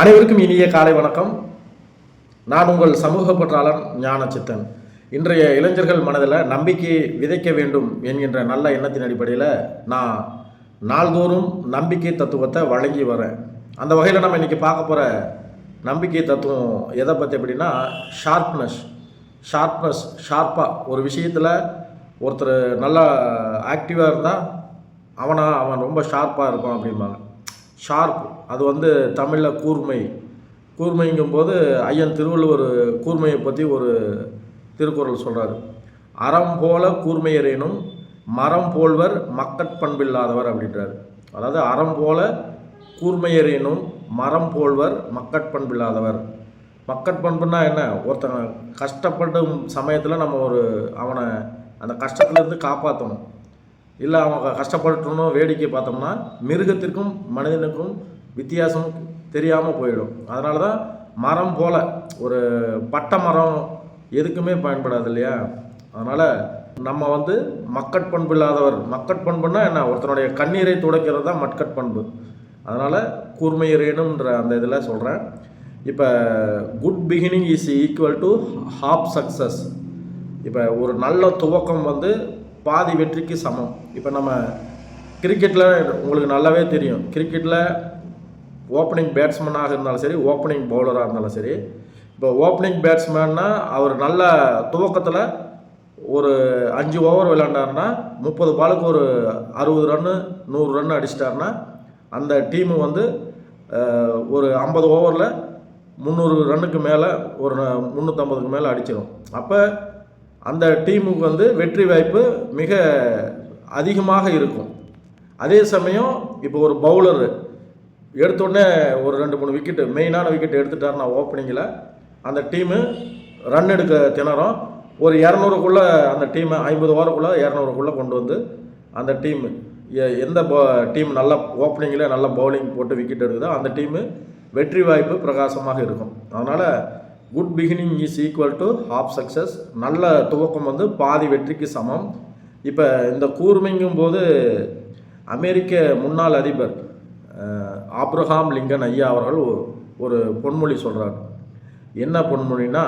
அனைவருக்கும் இனிய காலை வணக்கம். நான் உங்கள் சமூக பற்றாளன் ஞான சித்தன் இன்றைய இளைஞர்கள் மனதில் நம்பிக்கையை விதைக்க வேண்டும் என்கின்ற நல்ல எண்ணத்தின் அடிப்படையில் நான் நாள்தோறும் நம்பிக்கை தத்துவத்தை வழங்கி வரேன். அந்த வகையில் நம்ம இன்றைக்கி பார்க்க போகிற நம்பிக்கை தத்துவம் எதை பற்றி அப்படின்னா ஷார்ப்னஸ் ஷார்ப்னஸ் ஷார்ப்பாக ஒரு விஷயத்தில் ஒருத்தர் நல்லா ஆக்டிவாக இருந்தால் அவனா அவன் ரொம்ப ஷார்ப்பாக இருப்பான் அப்படிம்பாங்க. ஷார்ப். அது வந்து தமிழில் கூர்மை. கூர்மைங்கும்போது ஐயன் திருவள்ளுவர் கூர்மையை பற்றி ஒரு திருக்குறள் சொல்கிறாரு அறம் போல கூர்மையரேனும் மரம் போல்வர் மக்கட் அப்படின்றார். அதாவது அறம் போல கூர்மையரேனும் மரம் போல்வர் மக்கட் பண்பில்லாதவர். மக்கட் என்ன? ஒருத்தன் கஷ்டப்படும் சமயத்தில் நம்ம ஒரு அவனை அந்த கஷ்டத்துலேருந்து காப்பாற்றணும் இல்லை அவங்க கஷ்டப்பட்டுணும் வேடிக்கை பார்த்தோம்னா மிருகத்திற்கும் மனிதனுக்கும் வித்தியாசம் தெரியாமல் போயிடும். அதனால தான் மரம் போல் ஒரு பட்டை மரம் எதுக்குமே பயன்படாது இல்லையா? அதனால் நம்ம வந்து மக்கட் பண்பு இல்லாதவர். மக்கட்பண்புன்னா என்ன? ஒருத்தனுடைய கண்ணீரை துடைக்கிறது தான் மக்கட் பண்பு. அதனால் கூர்மையரேனுன்ற அந்த இதில் சொல்கிறேன் இப்போ good beginning is equal to half success இப்போ ஒரு நல்ல துவக்கம் வந்து பாதி வெற்றிக்கு சமம். இப்போ நம்ம கிரிக்கெட்டில் உங்களுக்கு நல்லாவே தெரியும். கிரிக்கெட்டில் ஓப்பனிங் பேட்ஸ்மேனாக இருந்தாலும் சரி ஓப்பனிங் பவுலராக இருந்தாலும் சரி இப்போ ஓப்பனிங் பேட்ஸ்மேன்னா அவர் நல்ல துவக்கத்தில் ஒரு அஞ்சு ஓவர் விளையாண்டாருன்னா முப்பது பாலுக்கு ஒரு அறுபது ரன்னு நூறு ரன் அடிச்சிட்டாருன்னா அந்த டீமு வந்து ஒரு ஐம்பது ஓவரில் முந்நூறு ரன்னுக்கு மேலே ஒரு முந்நூற்றம்பதுக்கு மேலே அடிச்சிடும் அப்போ அந்த டீமுக்கு வந்து வெற்றி வாய்ப்பு மிக அதிகமாக இருக்கும். அதே சமயம் இப்போ ஒரு பவுலர் எடுத்தோடனே ஒரு ரெண்டு மூணு விக்கெட்டு மெயினான விக்கெட் எடுத்துட்டாருன்னா ஓப்பனிங்கில் அந்த டீமு ரன் எடுக்க திணறும். ஒரு இரநூறுக்குள்ளே அந்த டீமை ஐம்பது ஓவருக்குள்ளே இரநூறுக்குள்ளே கொண்டு வந்து அந்த டீமு எந்த டீம் நல்லா ஓப்பனிங்கில் நல்லா பவுலிங் போட்டு விக்கெட் எடுக்குதோ அந்த டீமு வெற்றி வாய்ப்பு பிரகாசமாக இருக்கும். அதனால் good beginning is equal to half success நல்ல துவக்கம் வந்து பாதி வெற்றிக்கு சமம். இப்போ இந்த கூர்மைங்கும் போது அமெரிக்க முன்னாள் அதிபர் ஆப்ரஹாம் லிங்கன் ஐயா அவர்கள் ஒரு பொன்மொழி சொல்கிறார் என்ன பொன்மொழினா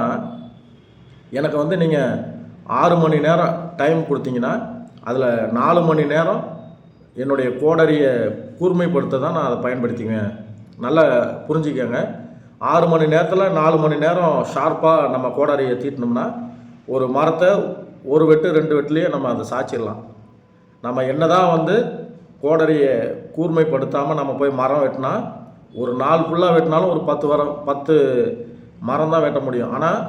எனக்கு வந்து நீங்கள் ஆறு மணி நேரம் டைம் கொடுத்தீங்கன்னா அதில் நாலு மணி நேரம் என்னுடைய கோடரியை கூர்மைப்படுத்த தான் நான் அதை பயன்படுத்திக்குவேன். நல்லா புரிஞ்சுக்கங்க. ஆறு மணி நேரத்தில் நாலு மணி நேரம் ஷார்ப்பாக நம்ம கோடாரியை தீட்டினோம்னா ஒரு மரத்தை ஒரு வெட்டு ரெண்டு வெட்டுலேயே நம்ம அதை சாய்ச்சிடலாம் நம்ம என்ன தான் வந்து கோடரியை கூர்மைப்படுத்தாமல் நம்ம போய் மரம் வெட்டினா ஒரு நாள் ஃபுல்லாக வெட்டினாலும் ஒரு பத்து வரம் பத்து மரம் தான் வெட்ட முடியும். ஆனால்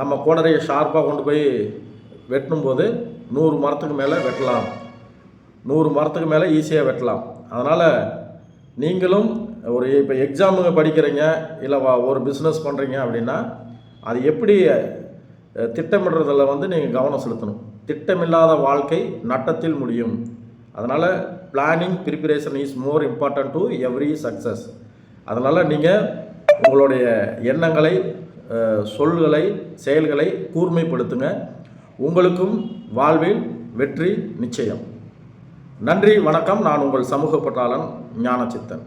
நம்ம கோடரியை ஷார்ப்பாக கொண்டு போய் வெட்டும்போது நூறு மரத்துக்கு மேலே வெட்டலாம். நூறு மரத்துக்கு மேலே ஈஸியாக வெட்டலாம். அதனால் நீங்களும் ஒரு இப்போ எக்ஸாமுங்க படிக்கிறீங்க இல்லை வா- ஒரு பிஸ்னஸ் பண்ணுறீங்க அப்படின்னா அது எப்படி திட்டமிடுறதில் வந்து நீங்கள் கவனம் செலுத்தணும். திட்டமில்லாத வாழ்க்கை நட்டத்தில் முடியும். அதனால் planning preparation is more important to every success அதனால் நீங்கள் உங்களுடைய எண்ணங்களை சொல்களை செயல்களை கூர்மைப்படுத்துங்க. உங்களுக்கும் வாழ்வில் வெற்றி நிச்சயம். நன்றி வணக்கம். நான் உங்கள் சமூக பட்டாளன் ஞானச்சித்தன்